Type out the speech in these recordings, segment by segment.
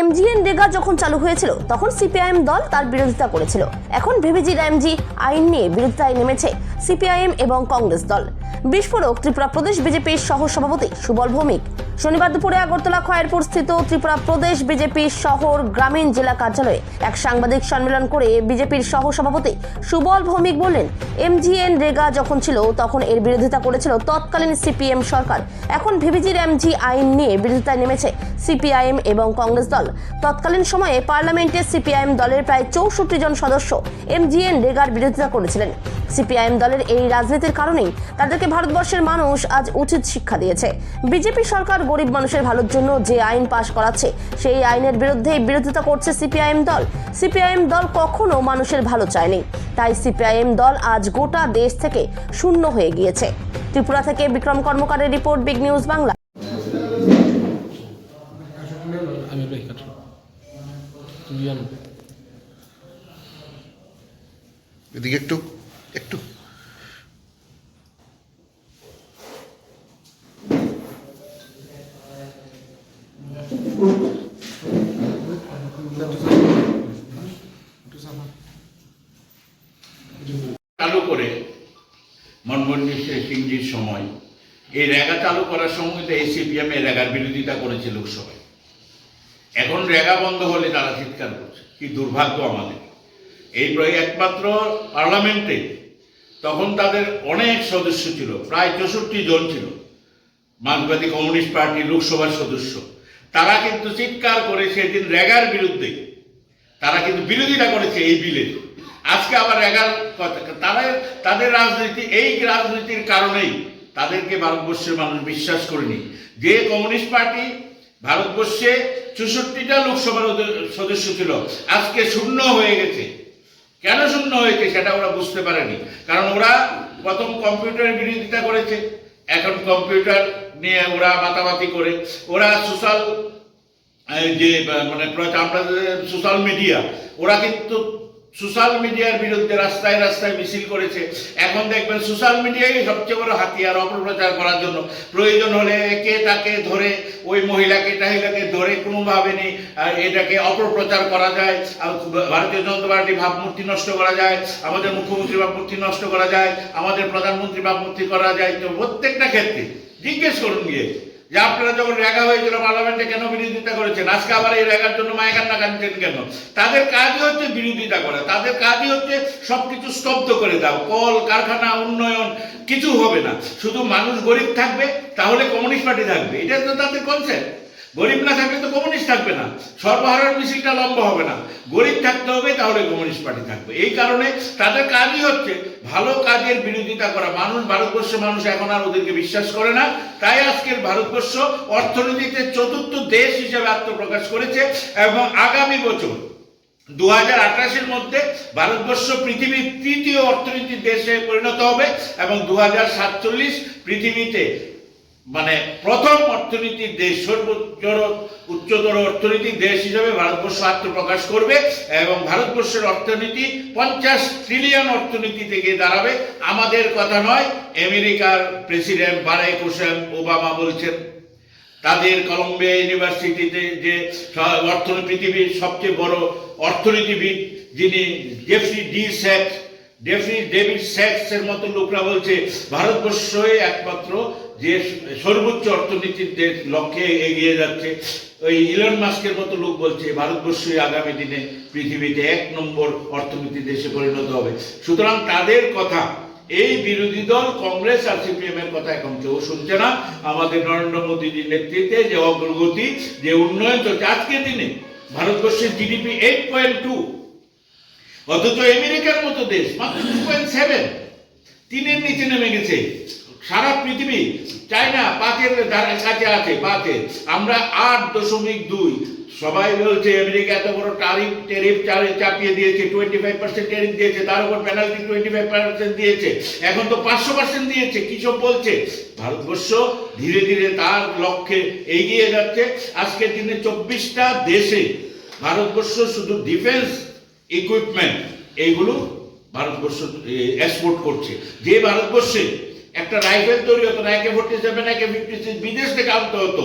MGN রেগা যখন চালু হয়েছিল, তখন সিপিআইএম দল তার বিরোধিতা করেছিল। এখন ভিভিজি রামজি আইন নিয়ে বিরোধিতায় নেমেছে সিপিআইএম এবং কংগ্রেস দল। বিস্ফোরক ত্রিপুরা প্রদেশ বিজেপির সহ সভাপতি সুবল ভৌমিক। শনিবার দুপুরে আগরতলা খয়েরপুর স্থিত ত্রিপুরা প্রদেশ বিজেপির শহর গ্রামীণ জেলা কার্যালয়ে এক সাংবাদিক সম্মেলন করে বিজেপির সহ সভাপতি সুবল ভৌমিক বললেন, এমজিএন রেগা যখন ছিল, তখন এর বিরোধিতা করেছিল তৎকালীন সিপিএম সরকার। এখন ভিভিজির এমজি আইন নিয়ে বিরোধিতায় নেমেছে সিপিআইএম এবং কংগ্রেস দল। তৎকালীন সময়ে পার্লামেন্টে সিপিআইএম দলের প্রায় চৌষট্টি জন সদস্য এমজিএন রেগার বিরোধিতা করেছিলেন। সিপিআইএম দলের এই রাজনীতির কারণেই তাদেরকে ভারতবর্ষের মানুষ আজ উচিত শিক্ষা দিয়েছে। বিজেপি সরকার গরিব মানুষের ভালোর জন্য যে আইন পাশ করাচ্ছে, সেই আইনের বিরুদ্ধে বিরোধিতা করছে সিপিআইএম দল। সিপিআইএম দল কখনো মানুষের ভালো চায়নি। তাই সিপিআইএম দল আজ গোটা দেশ থেকে শূন্য হয়ে গিয়েছে। ত্রিপুরা থেকে বিক্রম কর্মকারের রিপোর্ট, বিগ নিউজ বাংলা। এদিকে একটু একটু। চালু করে মনমোহন সিংজির সময়। এই রেগা চালু করার সময় তো এই সিপিএম এই রেগার বিরোধিতা করেছে লোকসভায়। এখন রেগা বন্ধ হলে তারা চিৎকার করছে। কি দুর্ভাগ্য আমাদের। এই একমাত্র পার্লামেন্টে তখন তাদের অনেক সদস্য ছিল, প্রায় চৌষট্টি জন ছিল। মার্ক্সবাদী কমিউনিস্ট পার্টির লোকসভার সদস্য। তারা কিন্তু চিৎকার করে সেদিন রেগার বিরুদ্ধে। তারা কিন্তু বিরোধিতা করেছে এই বিলের আজকে আবার এগার তারা তাদের রাজনীতি, এই রাজনীতির কারণেই তাদেরকে ভারতবর্ষের মানুষ বিশ্বাস করেনি। যে কমিউনিস্ট পার্টি ভারতবর্ষে চৌষট্টিটা লোকসভার সদস্য ছিল, আজকে শূন্য হয়ে গেছে। কেন শূন্য হয়েছে সেটা ওরা বুঝতে পারেনি। কারণ ওরা প্রথম কম্পিউটারের বিরোধিতা করেছে। এখন কম্পিউটার নিয়ে ওরা মাতামাতি করে। ওরা সোশ্যাল যে মানে আমরা সোশ্যাল মিডিয়া ওরা কিন্তু সোশ্যাল মিডিয়ার বিরুদ্ধে রাস্তায় রাস্তায় মিছিল করেছে। এখন দেখবেন সোশ্যাল মিডিয়াই সবচেয়ে বড় হাতিয়ার অপপ্রচার করার জন্য। প্রয়োজন হলে একে তাকে ধরে, ওই মহিলাকে, টাহিলাকে ধরে কোনোভাবে নেই এটাকে অপপ্রচার করা যায়। আর ভারতীয় জনতা পার্টি ভাবমূর্তি নষ্ট করা যায়, আমাদের মুখ্যমন্ত্রী ভাবমূর্তি নষ্ট করা যায়, আমাদের প্রধানমন্ত্রী ভাবমূর্তি করা যায়। তো প্রত্যেকটা ক্ষেত্রে, জিজ্ঞেস করুন গিয়ে। যে আপনারা যখন রেগা হয়েছিল পার্লামেন্টে কেন বিরোধিতা করেছেন? আজকে আবার এই রেগার জন্য মায় কান্না কাঁদছেন কেন? তাদের কাজই হচ্ছে বিরোধিতা করা। তাদের কাজই হচ্ছে সবকিছু স্তব্ধ করে দাও। কল, কারখানা, উন্নয়ন, কিছু হবে না। শুধু মানুষ গরিব থাকবে, তাহলে কমিউনিস্ট পার্টি থাকবে। এটা তো তাদের কনসেপ্ট গরিব না থাকলে তো কমিউনিস্ট থাকবে না। সর্বহারার মিছিলটা লম্বা হবে না। গরিব থাকতে হবে, তাহলে কমিউনিস্ট পার্টি থাকবে। এই কারণে তাদের কাজই হচ্ছে ভালো কাজের বিরোধিতা করা। মানুষ, ভারতবর্ষের মানুষ এখন আর ওদেরকে বিশ্বাস করে না। তাই আজকের ভারতবর্ষ অর্থনীতিতে চতুর্থ দেশ হিসেবে আত্মপ্রকাশ করেছে এবং আগামী বছর দু হাজার আঠাশের মধ্যে ভারতবর্ষ পৃথিবীর তৃতীয় অর্থনীতির দেশে পরিণত হবে এবং দু হাজার সাতচল্লিশ পৃথিবীতে মানে প্রথম অর্থনীতির দেশ সর্বোচ্চ উচ্চতর অর্থনীতির দেশ হিসেবে ভারতবর্ষ আত্মপ্রকাশ করবে এবং ভারতবর্ষের অর্থনীতি পঞ্চাশ ট্রিলিয়ন অর্থনীতি থেকে দাঁড়াবে। আমাদের কথা নয়, আমেরিকার প্রেসিডেন্ট বারাক হোসেন ওবামা বলছেন। তাদের কলম্বিয়া ইউনিভার্সিটিতে যে অর্থনীতি পৃথিবীর সবচেয়ে বড় অর্থনীতিবিদ, যিনি জেফরি ডি স্যাক্স, জেফরি ডেভিড স্যাক্সের মতো লোকরা বলছে, ভারতবর্ষই একমাত্র যে সর্বোচ্চ অর্থনীতির দেশ লক্ষ্যে এগিয়ে যাচ্ছে, ওই ইলন মাস্কের মতো লোক বলছে, ভারতবর্ষই আগামী দিনে পৃথিবীতে এক নম্বর অর্থনীতি দেশে পরিণত হবে। সুতরাং তাদের কথা, এই বিরোধী দল, কংগ্রেস আর সিপিএম এর কথা এখন কেউ শুনছে না। আমাদের নরেন্দ্র মোদীজির নেতৃত্বে যে অগ্রগতি, যে উন্নয়ন চলছে আজকে দিনে ভারতবর্ষের জিডিপি এইট পয়েন্ট টু অথচ আমেরিকার মতো দেশ, মাত্র টু পয়েন্ট সেভেন তিনের নিচে নেমে গেছে। সারা পৃথিবী, চায়না পাঁচের ধারে কাছে আছে পাঁচে আমরা আট দশমিক দুই। সবাই বলছে, আমেরিকা এত বড় টারিফ টেরিফ চাপিয়ে দিয়েছে টোয়েন্টি ফাইভ পার্সেন্ট টেরিফ দিয়েছে, তার উপর পেনাল্টি টোয়েন্টি ফাইভ পার্সেন্ট দিয়েছে। এখন তো পাঁচশো পার্সেন্ট দিয়েছে, কি সব বলছে? ভারতবর্ষ ধীরে ধীরে তার লক্ষ্যে এগিয়ে যাচ্ছে। আজকের দিনে চব্বিশটা দেশে ভারতবর্ষ শুধু ডিফেন্স ইকুইপমেন্ট এইগুলো ভারতবর্ষ এক্সপোর্ট করছে। যে ভারতবর্ষে একটা রাইফেল তৈরি হতো না AK forty seven AK fifty six বিদেশ থেকে আনতে হতো।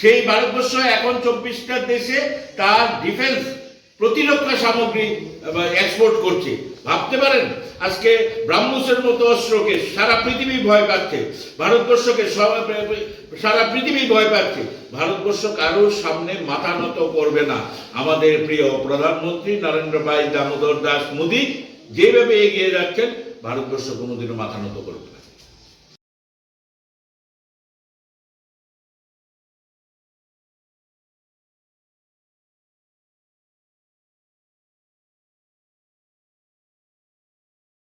সেই ভারতবর্ষ এখন চব্বিশটা দেশে তার ডিফেন্স প্রতিরক্ষা সামগ্রী এক্সপোর্ট করছে। ভাবতে পারেন, আজকে ব্রাহ্মসের মতো অস্ত্রকে সারা পৃথিবী ভয় পাচ্ছে। ভারতবর্ষকে সারা পৃথিবী ভয় পাচ্ছে। ভারতবর্ষ কারোর সামনে মাথা নত করবে না। আমাদের প্রিয় প্রধানমন্ত্রী নরেন্দ্র ভাই দামোদর দাস মোদী যেভাবে এগিয়ে যাচ্ছেন, ভারতবর্ষ কোনোদিনও মাথা নত করবে না।